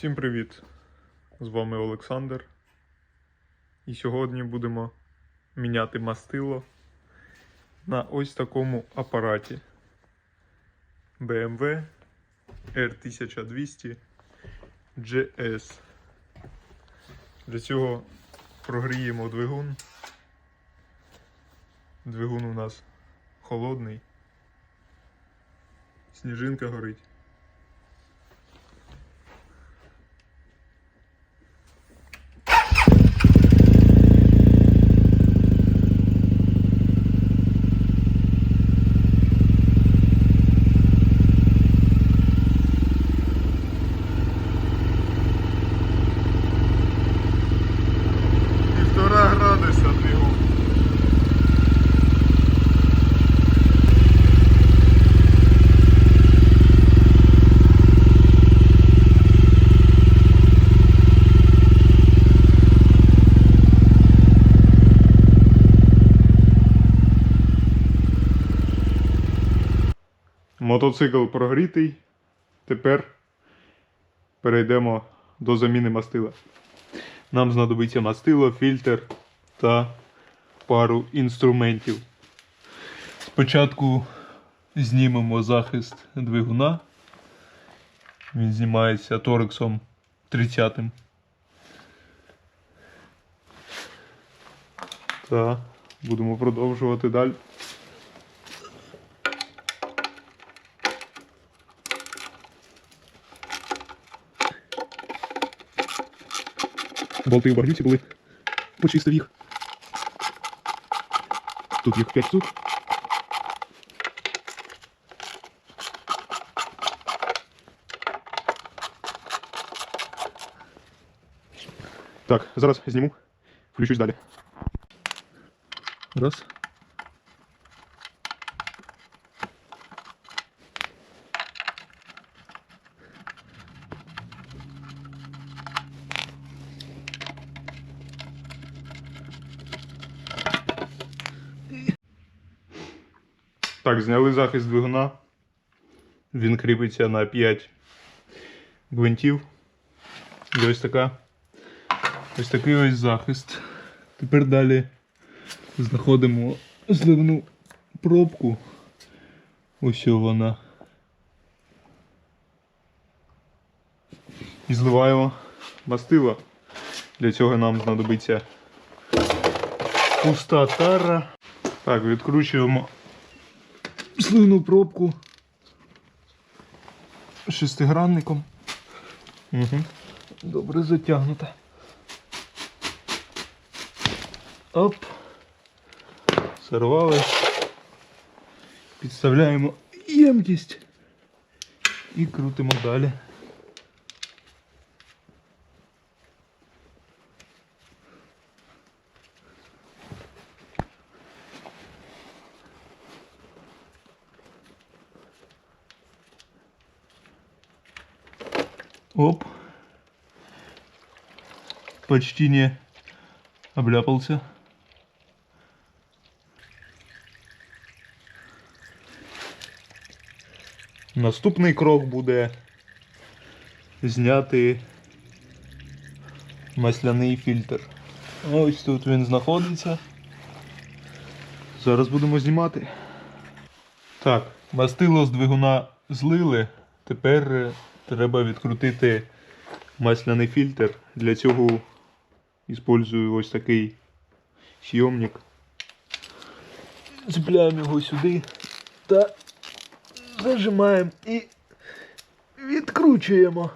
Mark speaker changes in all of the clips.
Speaker 1: Всім привіт! З вами Олександр. І сьогодні будемо міняти мастило на ось такому апараті BMW R1200 GS. Для цього прогріємо двигун. Двигун у нас холодний. Сніжинка горить. Півтора градуса двигун. Мотоцикл прогрітий. Тепер перейдемо до заміни мастила. Нам знадобиться мастило, фільтр та пару інструментів. Спочатку знімемо захист двигуна. Він знімається торексом 30. Та будемо продовжувати далі. Болти в багнюці були. Почистив їх. Тут їх 5 штук. Так, зараз зніму. Включусь далі. Раз. Так, зняли захист двигуна. Він кріпиться на 5 гвинтів. І ось така. Ось такий ось захист. Тепер далі знаходимо зливну пробку. Ось вона. І зливаємо мастило. Для цього нам знадобиться пуста тара. Так, відкручуємо сливну пробку шестигранником. Угу. Добре затягнута. Оп. Сорвали. Підставляємо ємкість і крутимо далі. Оп. Почти не обляпался. Наступний крок буде зняти масляний фільтр. Ось тут він знаходиться. Зараз будемо знімати. Так, мастило з двигуна злили. Тепер е, треба відкрутити масляний фільтр. Для цього використовую ось такий сйомник. Цепляємо його сюди та зажимаємо і відкручуємо.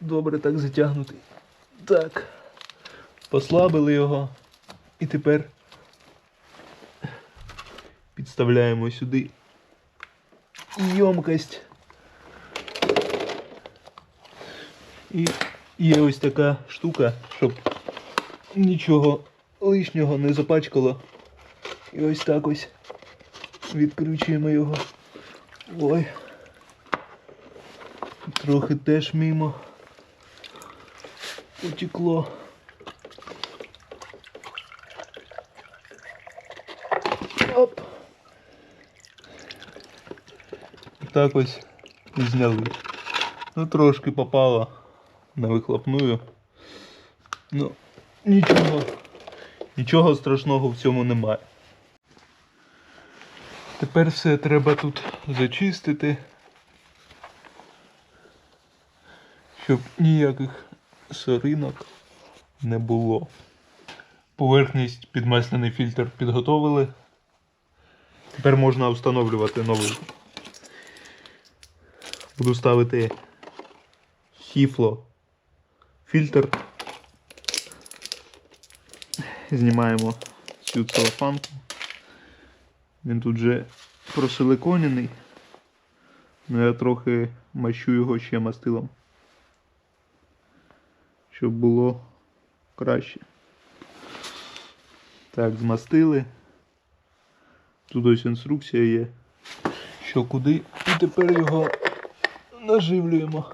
Speaker 1: Добре так затягнутий. Так. Послабили його. І тепер підставляємо сюди ємкость. І є ось така штука, щоб нічого лишнього не запачкало. І ось так ось відкручуємо його. Ой. Трохи теж мимо. Утекло. Оп. Так ось зняли. Ну, трошки попало на вихлопную. Ну, нічого. Нічого страшного в цьому немає. Тепер все треба тут зачистити. Щоб ніяких соринок не було. Поверхність під масляний фільтр підготовили. Тепер можна встановлювати новий. Буду ставити хіфло фільтр. Знімаємо цю целофанку. Він тут вже просиликонений. Ну я трохи мащу його ще мастилом. Щоб було краще. Так, змастили. Тут ось інструкція є. Що куди. І тепер його наживлюємо.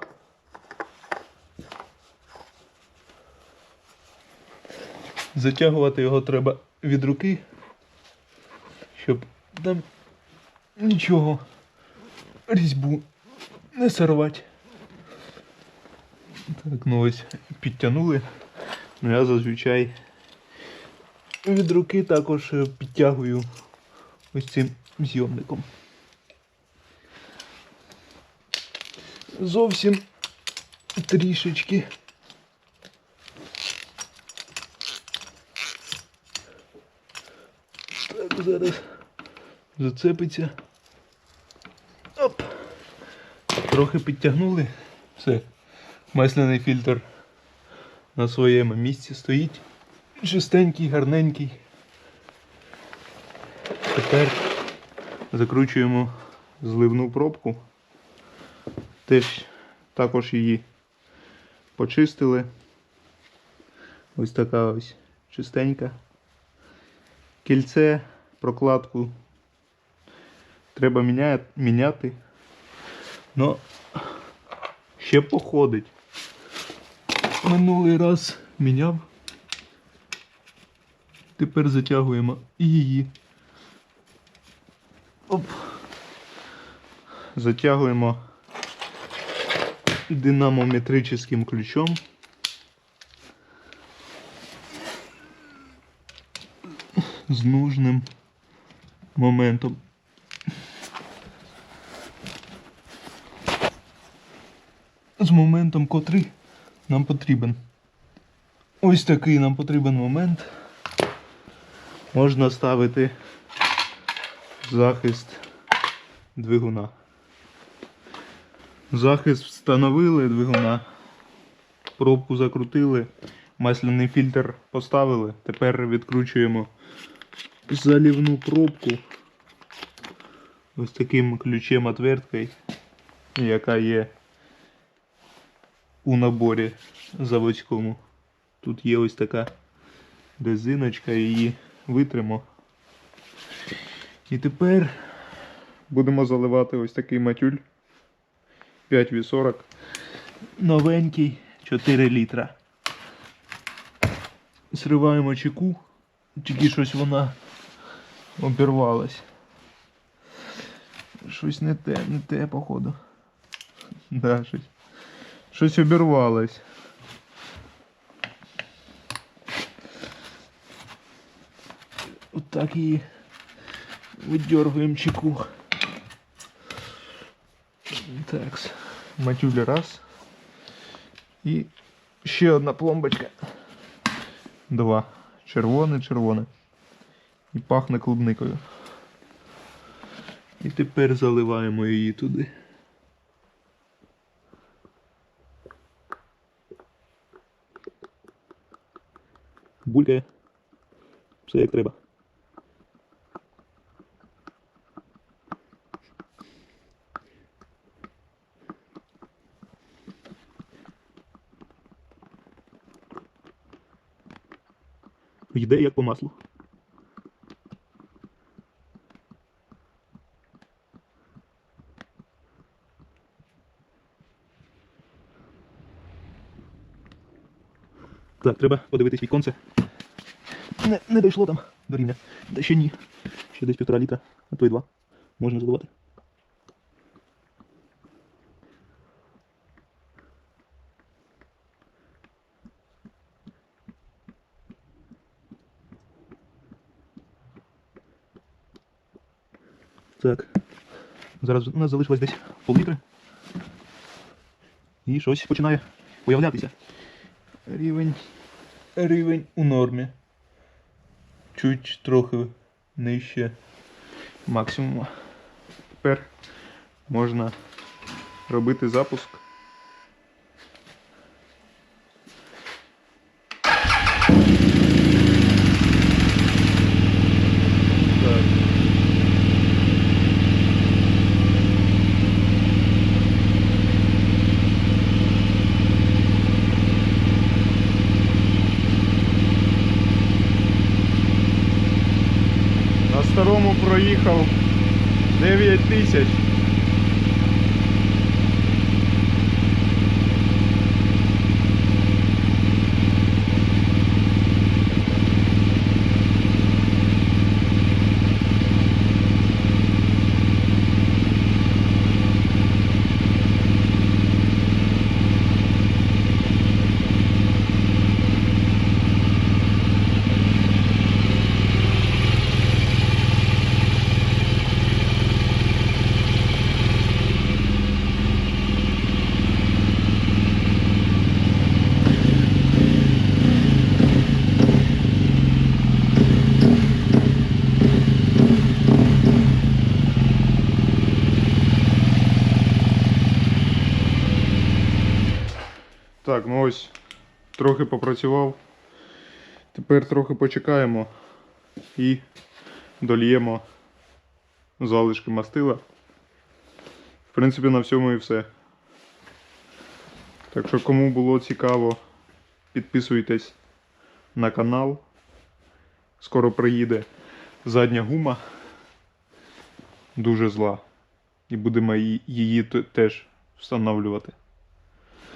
Speaker 1: Затягувати його треба від руки, щоб там нічого різьбу не сорвати. Так, ну ось підтягнули. Ну я зазвичай від руки також е, підтягую ось цим зйомником. Зовсім трішечки. Так, зараз зацепиться. Оп. Трохи підтягнули. Все. Масляний фільтр на своєму місці стоїть. Чистенький, гарненький. Тепер закручуємо зливну пробку. Теж також її почистили. Ось така ось чистенька. Кільце, прокладку треба міняти. Но ще походить. Минулий раз міняв. Тепер затягуємо і її. Оп. Затягуємо динамометричним ключом. З нужним моментом. З моментом, котрий нам потрібен. Ось такий нам потрібен момент. Можна ставити захист двигуна. Захист встановили двигуна, пробку закрутили, масляний фільтр поставили. Тепер відкручуємо залівну пробку ось таким ключем отверткою, яка є у наборі заводському. Тут є ось така резиночка, її витримо. І тепер будемо заливати ось такий матюль 5 в 40 новенький 4 літра. Зриваємо чеку, тільки щось вона обірвалась. Щось не те, не те, походу. Да, щось. Щось обірвалось. Отак її видергуємо чеку. Так, матюля раз. І ще одна пломбочка. Два. Червоне, червоне. І пахне клубникою. І тепер заливаємо її туди. Булькає. Все як треба. Йде як по маслу. Так, треба подивитись віконце. Не, не дійшло там до рівня. Та ще ні. Ще десь півтора літра, а то й два. Можна заливати. Так. Зараз у нас залишилось десь пол-літри. І щось починає появлятися. Рівень. Рівень у нормі. Чуть трохи нижче максимума. Тепер можна робити запуск. Так. На старому проїхав 9 тисяч. Так, ну ось трохи попрацював. Тепер трохи почекаємо і дольємо залишки мастила. В принципі, на всьому і все. Так що, кому було цікаво, підписуйтесь на канал. Скоро приїде задня гума. Дуже зла. І будемо її, теж встановлювати.